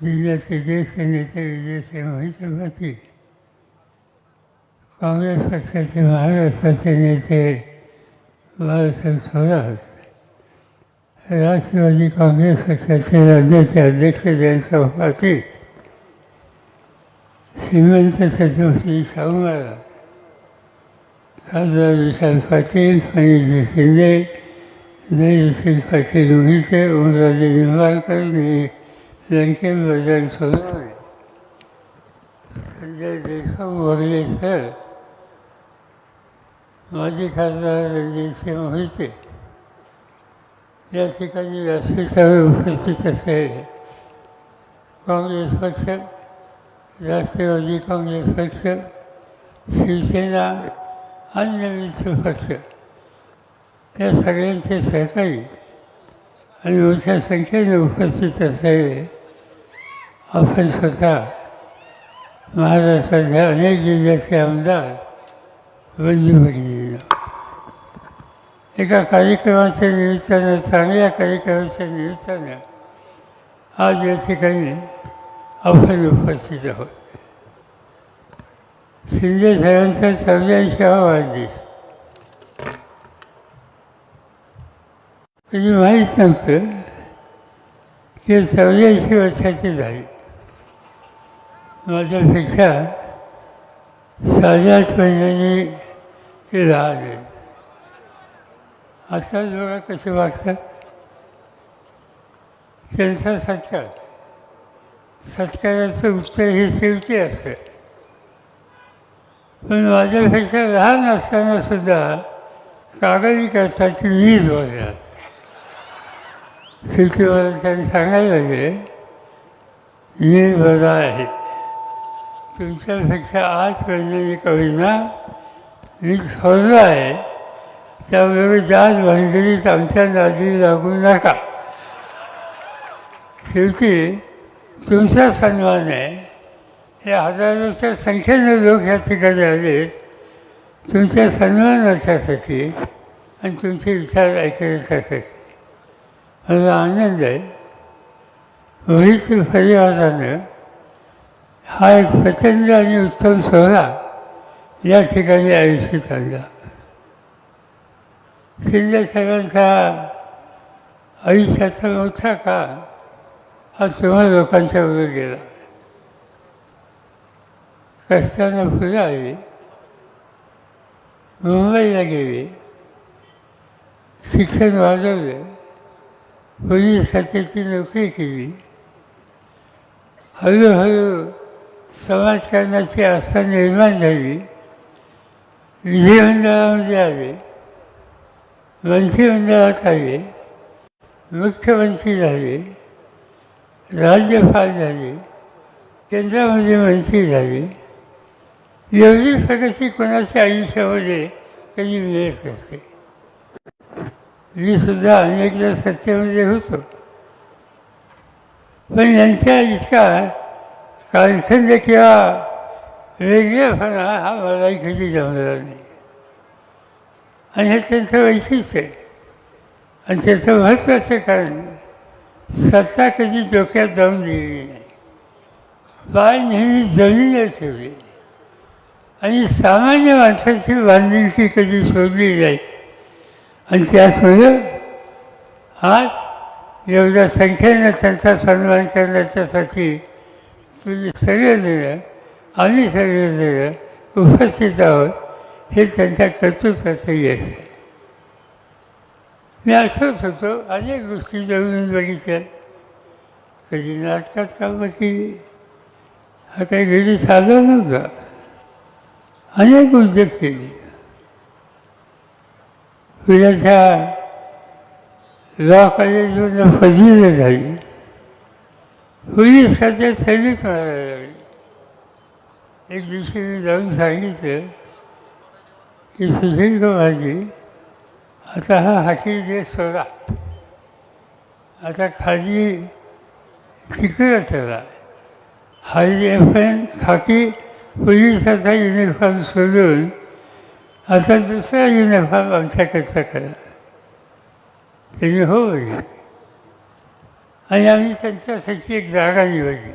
जिल्ह्याचे ज्येष्ठ नेते विजयसिंह मोहिते पाटील काँग्रेस पक्षाचे महाराष्ट्राचे नेते बाळासाहेब थोरात राष्ट्रवादी काँग्रेस पक्षाचे राज्याचे अध्यक्ष जयंतराव पाटील श्रीमंत छत्रपती शाहू महाराज खासदार विशाल पाटील फणीजी शिंदे धैर्यशील पाटील उभीचे ओमराजे निंबाळकर नि लंकेश बजरंग देशमुख सर माजी खासदार रणजितसिंह होते या ठिकाणी व्यासपीठावर उपस्थित असलेले काँग्रेस पक्ष राष्ट्रवादी काँग्रेस पक्ष शिवसेना अन्य मित्र पक्ष या सगळ्यांचे सहकारी आणि मोठ्या संख्येने उपस्थित असलेले आपण स्वतः महाराष्ट्राच्या अनेक जिल्ह्याचे आमदार बंधू भगिनींना एका कार्यक्रमाच्या निमित्तानं चांगल्या कार्यक्रमाच्या निमित्तानं आज या ठिकाणी आपण उपस्थित आहोत. शिंदे साहेबांचा चौऱ्याऐंशीवा वाढदिवस. म्हणजे माहीत नव्हतं की चौऱ्याऐंशी वर्षाचे झाले. माझ्यापेक्षा साध्याच महिन्यांनी ते लहान आजच्या आता कसे वागतात? त्यांचा सत्कार. सत्काराचं उत्तर हे शेवटी असतं. पण माझ्यापेक्षा लहान असताना सुद्धा कागदी करतात की वीज वगैरे शेवटी मला त्यांनी सांगायला लागले मी बरा आहे. तुमच्यापेक्षा आज मी कवींना मी ठरलो आहे. त्यामुळे जात भानगडीत आमच्या नादी लागू नका. शेवटी तुमचा सन्मान आहे हे हजारोच्या संख्येने लोक या ठिकाणी आलेत. तुमच्या सन्मानाच्यासाठी आणि तुमचे विचार ऐकण्यासाठी. मला आनंद आहे. मोहित परिवारानं हा एक प्रचंड आणि उत्तम सोहळा या ठिकाणी आयुष्यात आणला शिंदे साहेबांचा आयुष्याचा मोठा काळ हा तुम्हा लोकांच्या वर गेला. कष्टानं फुलं आली. मुंबईला गेली. शिक्षण वाढवलं. पोलीस खात्याची नोकरी केली. हळूहळू समाजकारणाची आस्था निर्माण झाली. विधिमंडळामध्ये आले. मंत्रिमंडळात आले. मुख्यमंत्री झाले. राज्यपाल झाले. केंद्रामध्ये मंत्री झाले. एवढी प्रगती कोणाच्या आयुष्यामध्ये कधी मिळत असते मी सुद्धा अनेकदा सत्तेमध्ये होतो. पण यांच्या इतका कालखंड किंवा वेगळेपणा हा मलाही कधी जमलेला नाही आणि हे त्यांचं वैशिष्ट्य आहे आणि त्याचं महत्त्वाचं कारण सत्ता कधी डोक्यात जाऊन दिलेली नाही पाय नेहमी जमिनीला ठेवली आणि सामान्य माणसाची बांधिलकी कधी सोडली नाही आणि त्याचमुळे आज एवढ्या संख्येनं त्यांचा सन्मान करण्याच्यासाठी तुम्ही आणि आम्ही उपस्थित आहोत हे त्यांच्या कर्तृत्वाचं यश आहे. मी असंच होतो अनेक गोष्टी जवळून बघितल्या. कधी नाटकात कामं केली. हा काही घरी साधा नव्हता. अनेक उद्योग केले. पुण्याच्या लॉ कॉलेजमधून पदवी झाली. पोलीस खात्यात सर्विस मारायला लागली एक दिवशी मी जाऊन सांगितलं की सुधीर कुमारजी आता हा हाकीचे सोडा. आता खाली तिकडं चला एफ एन खाकी पोलिसाचा युनिफॉर्म सोडून आता दुसरा युनिफॉर्म आमच्याकडचा करा. त्यांनी हो आणि आम्ही त्यांच्यासाठी एक जागा निवडली.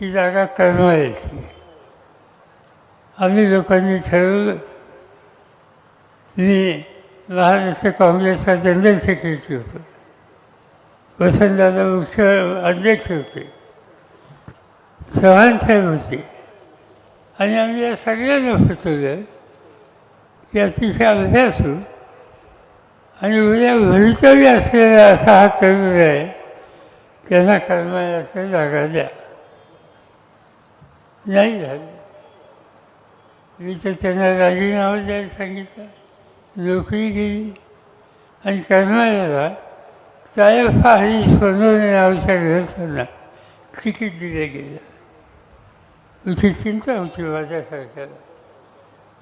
ती जागा करमाळ्याची आम्ही लोकांनी ठरवलं मी महाराष्ट्र काँग्रेसचा जनरल सेक्रेटरी होतो. वसंतदादा मुख्य अध्यक्ष होते. चव्हाण साहेब होते. आणि आम्ही या सगळ्यांना फसवलं की अतिशय अभ्यासू आणि उद्या भवितव्य असलेला असा हा तरुण आहे त्यांना कर्मयाचं जागा द्या नाही झालं. मी तर त्यांना राजीनामा द्यायला सांगितलं. नोकरी गेली आणि कर्मयाला साहेब आणि सोनवणे नावाच्या ग्रस्थांना तिकीट दिलं गेलं. तुझी चिंता होती माझ्या सरकारला.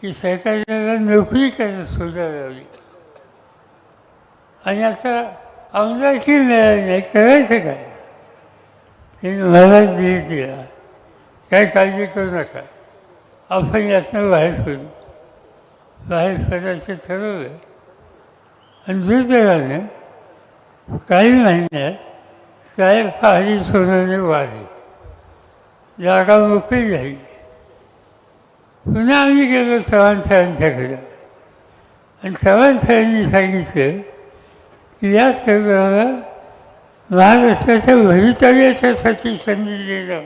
की सरकारला नोकरी करायला सुद्धा लावली आणि आता आमदारकी मिळाली नाही करायचं काय? ते मला धीर दिला काही काळजी करू नका। आपण यातनं बाहेर पडू। बाहेर पडायचं ठरवलं। आणि दुर्दैवाने काही महिन्यात साहेब फारी सोनाने वाढली। जागा मोकळी झाली। पुन्हा आम्ही गेलो चव्हाण साहेबांच्याकडे आणि चव्हाण साहेबांनी सांगितलं की या तरुणाला महाराष्ट्राच्या भवितव्याच्यासाठी संधी देणं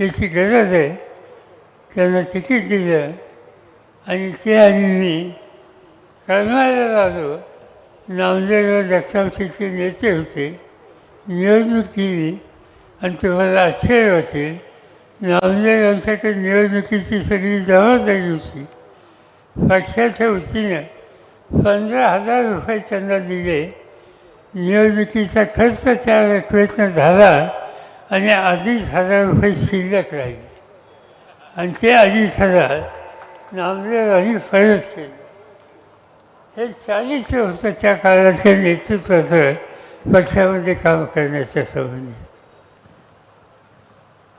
याची गरज आहे. त्यांना तिकीट दिलं. आणि ते आणि मी करणाऱ्याला आलो नामदेव जगतापचे नेते होते. निवडणूक केली. आणि तुम्हाला आश्चर्य वाटेल. नामदेव यांच्याकडे निवडणुकीची सगळी जबाबदारी होती. पक्षाच्या वतीनं पंधरा हजार रुपये त्यांना दिले. निवडणुकीचा खर्च त्या रकमेतनं झाला आणि अडीच हजार रुपये शिल्लक राहिले. आणि ते अडीच हजार नामदेवांनी परत केले. हे चालीचं होतं त्या काळाच्या नेतृत्वाचं पक्षामध्ये काम करण्याच्या संबंधी.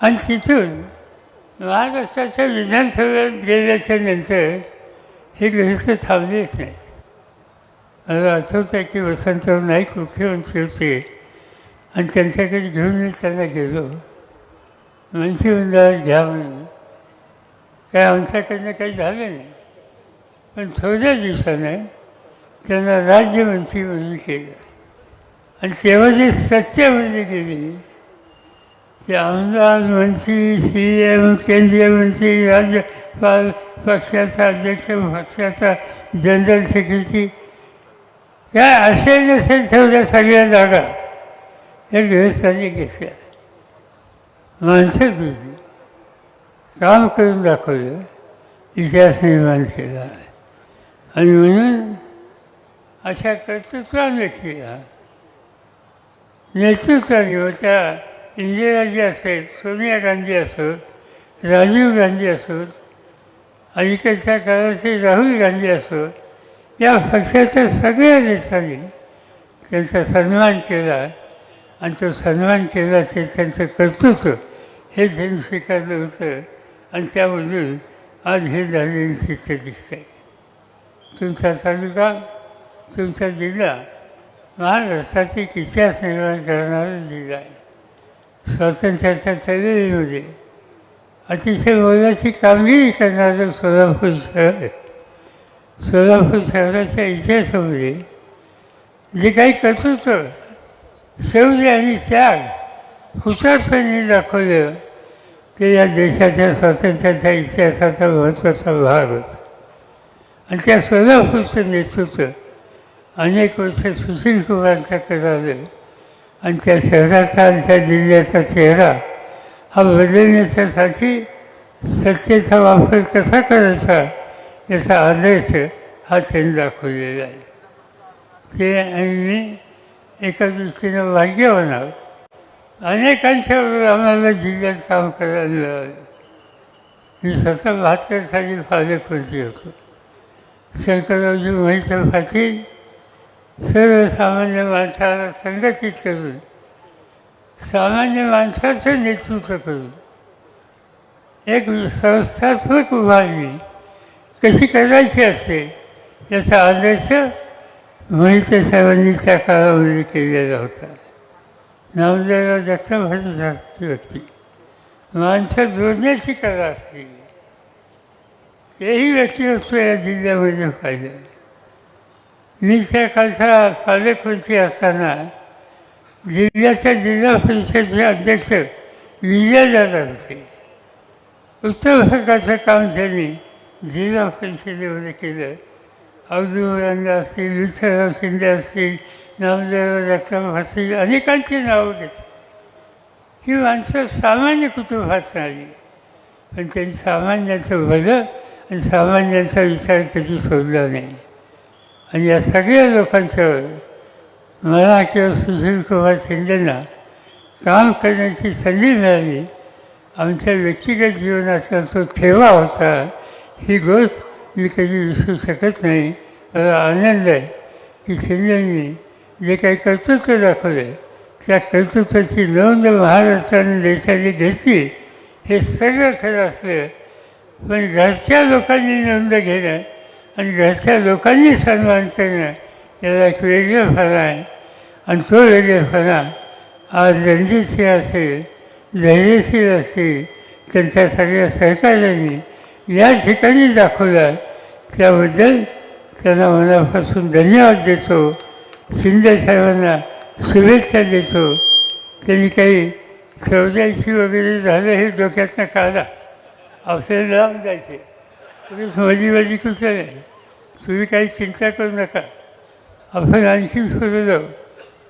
आणि तिथून महाराष्ट्राच्या विधानसभेत गेल्याच्यानंतर हे गृहस्थ थांबलेच नाहीत मला आठवतं की वसंतराव नाईक मुख्यमंत्री होते. आणि त्यांच्याकडे घेऊन मी त्यांना गेलो. मंत्रिमंडळात घ्या म्हणून. काय आमच्याकडनं काही झालं नाही. पण थोड्या दिवसाने त्यांना राज्यमंत्री म्हणून केलं. आणि तेव्हा जे सत्तेमध्ये गेली ते आमदार मंत्री सी एम केंद्रीय मंत्री राज्यपाल पक्षाचा अध्यक्ष पक्षाचा जनरल सेक्रेटरी या असेल नसेल ठेवल्या सगळ्या जागा. या गृहस्थांनी घेतल्या माणसं तुझी. काम करून दाखवलं. इतिहास निर्माण केला. आणि म्हणून अशा कर्तृत्वाने केला नेतृत्वाने होत्या इंदिराजी असेल सोनिया गांधी असोत राजीव गांधी असोत अलीकडच्या काळाचे राहुल गांधी असोत या पक्षाच्या सगळ्या नेत्यांनी त्यांचा सन्मान केला. आणि तो सन्मान केला ते त्यांचं कर्तृत्व हे त्यांनी स्वीकारलं होतं. आणि त्यामधून आज हे झालेली चित्र दिसतं. आहे तुमचा तालुका तुमचा जिल्हा महाराष्ट्राचे इतिहास निर्माण करणारा जिल्हा आहे. स्वातंत्र्याच्या चळवळीमध्ये अतिशय मोलाची कामगिरी करणारं सोलापूर शहर आहे. सोलापूर शहराच्या इतिहासामध्ये जे काही कर्तृत्व शौर्य आणि त्याग हुशारपणे दाखवलं ते या देशाच्या स्वातंत्र्याच्या इतिहासाचा महत्त्वाचा भाग होता. आणि त्या सोलापूरचं नेतृत्व अनेक वर्ष सुशील कुमारच्याकडे आलं आणि त्या शहराचा आणि त्या जिल्ह्याचा चेहरा हा बदलण्याच्यासाठी सत्तेचा वापर कसा करायचा याचा आदर्श हा त्यांनी दाखवलेला आहे ते आणि मी एका दृष्टीनं भाग्यवान आहोत अनेकांच्या आम्हाला जिल्ह्यात काम करायला मिळालं मी स्वतः बहात्तर साली पालकमंत्री होतो शंकररावजी मोहित पाटील सर्वसामान्य माणसाला संघटित करून सामान्य माणसाचं नेतृत्व करून एक संस्थात्मक उभारणी कशी करायची असते? याचा आदर्श मोहिते साहेबांनी त्या काळामध्ये केलेला होता. नामदेवराव जगतापासून व्यक्ती. माणसं जोडण्याची कला असली तेही व्यक्तिमत्व या जिल्ह्यामध्ये पाहिलं. मी त्या कालचा पालकमंत्री असताना जिल्ह्याच्या जिल्हा परिषदेचे अध्यक्ष विजयदादा होते. उत्तम प्रकारचं काम त्यांनी जिल्हा परिषदेमध्ये केलं अवधूरांना असतील विठ्ठलराव शिंदे असतील नामदेवराव जगताप असतील अनेकांची नावं घेतली ही माणसं सामान्य कुटुंबात नाही पण त्यांनी सामान्याचं भलं आणि सामान्यांचा विचार कधी सोडला नाही. आणि या सगळ्या लोकांच्यावर मला किंवा सुशीलकुमार शिंदेना काम करण्याची संधी मिळाली. आमच्या व्यक्तिगत जीवनाचा तो ठेवा होता ही गोष्ट मी कधी विसरू शकत नाही. मला आनंद आहे की शिंदेंनी जे काही कर्तृत्व दाखवले त्या कर्तृत्वाची नोंद महाराष्ट्राने देशाने घेतली हे सगळं खरं असलं. पण घरच्या लोकांनी नोंद घेणं आणि घरच्या लोकांनी सन्मान करणं याला एक वेगळं वेगळेपणा आहे. आणि तो वेगळेपणा आज रणजित सिंह असेल धैर्यशील असतील त्यांच्या सगळ्या सहकार्यांनी या ठिकाणी दाखवला त्याबद्दल त्यांना मनापासून धन्यवाद देतो. शिंदे साहेबांना शुभेच्छा देतो. त्यांनी काही चौद्याऐंशी वगैरे झालं हे डोक्यातनं काढा. औषध लावून जायचे. तुम्ही माझी माझी कुठं नाही तुम्ही काही चिंता करू नका. आपण आणखी सोडू जाऊ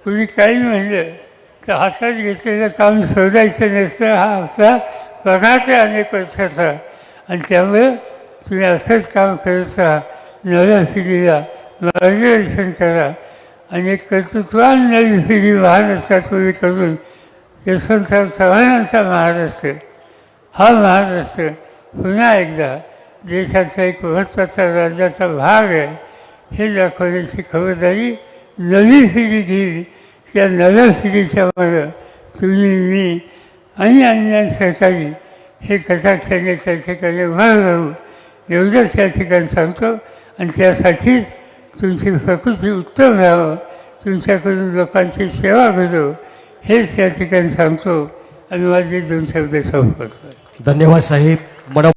कुणी काही म्हणलं तर हातात घेतलेलं काम शोधायचं नसतं. हा आपला बघाचा अनेक वर्षाचा आणि त्यामुळे तुम्ही असंच काम करत राहा. नव्या पिढीला मार्गदर्शन करा. आणि कर्तृत्वान नवी पिढी महाराष्ट्रात उभी करून यशवंतराव चव्हाणांचा महाराष्ट्र हा महाराष्ट्र पुन्हा एकदा देशाचा एक महत्त्वाचा राज्याचा भाग आहे. हे दाखवण्याची खबरदारी नवी पिढी घेईल. त्या नव्या पिढीच्या तुम्ही मी आणि अन्य सहकारी हे कटाक्षाने त्या ठिकाणी भर एवढंच या ठिकाणी सांगतो. आणि त्यासाठीच तुमची प्रकृती उत्तम राहावं तुमच्याकडून लोकांची सेवा करू. हेच या ठिकाणी सांगतो. आणि माझे दोन शब्द संपवतो. धन्यवाद साहेब. मना